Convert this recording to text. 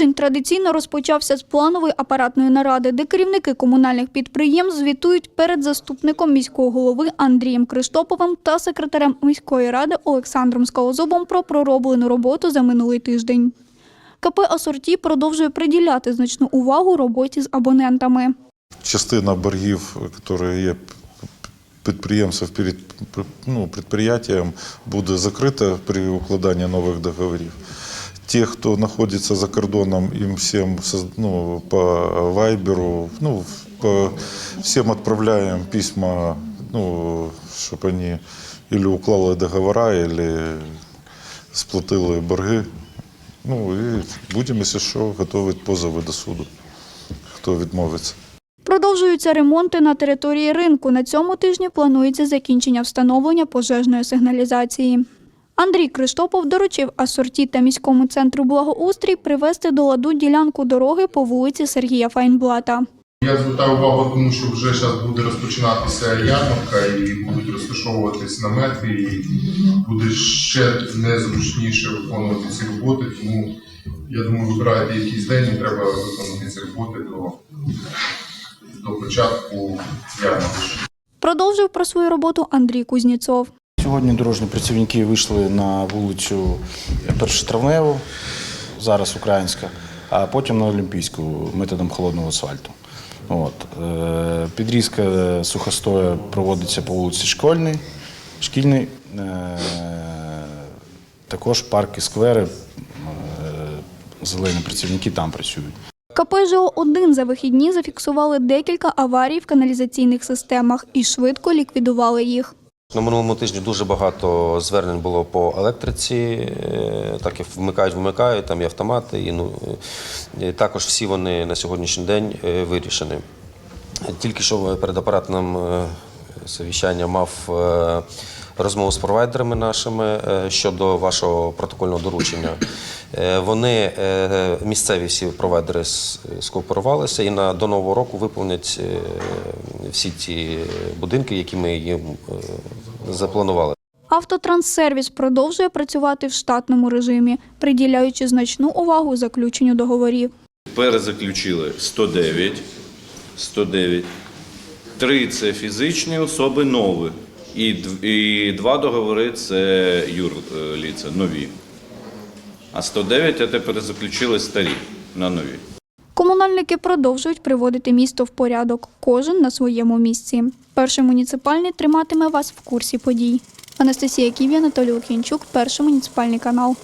Тиждень традиційно розпочався з планової апаратної наради, де керівники комунальних підприємств звітують перед заступником міського голови Андрієм Криштоповим та секретарем міської ради Олександром Скалозубом про пророблену роботу за минулий тиждень. КП «Асорті» продовжує приділяти значну увагу роботі з абонентами. частина боргів, які є підприємців перед ну, підприємством, буде закрита при укладанні нових договорів. Ті, хто знаходиться за кордоном, їм всім ну, по вайберу, ну, по, всім відправляємо письма, ну, щоб вони или уклали договори, или сплатили борги. Ну і будемо, якщо що, готувати позови до суду, хто відмовиться. Продовжуються ремонти на території ринку. На цьому тижні планується закінчення встановлення пожежної сигналізації. Андрій Криштопов доручив асорті та міському центру благоустрій привести до ладу ділянку дороги по вулиці Сергія Файнблата. Я звертаю увагу, тому що вже зараз буде розпочинатися ярмарка і будуть розташовуватись намети, і буде ще незручніше виконувати ці роботи. Тому я думаю, вибирайте якийсь день і треба виконати ці роботи до, до початку ярмарки. Продовжив про свою роботу Андрій Кузніцов. Сьогодні дорожні працівники вийшли на вулицю Першотравневу, зараз українська, а потім на Олімпійську методом холодного асфальту. От. е, Підрізка сухостоя проводиться по вулиці Школьній, Шкільній. Е, Також парки, сквери, е, зелені працівники там працюють. КП «ЖО-1» за вихідні зафіксували декілька аварій в каналізаційних системах і швидко ліквідували їх. На минулому тижні дуже багато звернень було по електриці, е, так і вмикають, вмикають, там і автомати, і, ну, і також всі вони на сьогоднішній день е, вирішені. Тільки що перед апаратним е, совіщанням мав розмову з провайдерами нашими е, щодо вашого протокольного доручення. Е, Вони е, місцеві всі провайдери скооперувалися і на до нового року виповнять всі ті будинки, які ми їм запланували. Автотранссервіс продовжує працювати в штатному режимі, приділяючи значну увагу заключенню договорів. Перезаключили 109, 109. Три це фізичні особи нові. І, і два договори це юрліця, нові. А 109 це перезаключили старі на нові. Комунальники продовжують приводити місто в порядок, кожен на своєму місці. Перший муніципальний триматиме вас в курсі подій. Анастасія Ківі, Анатолій Лук'янчук, перший муніципальний канал.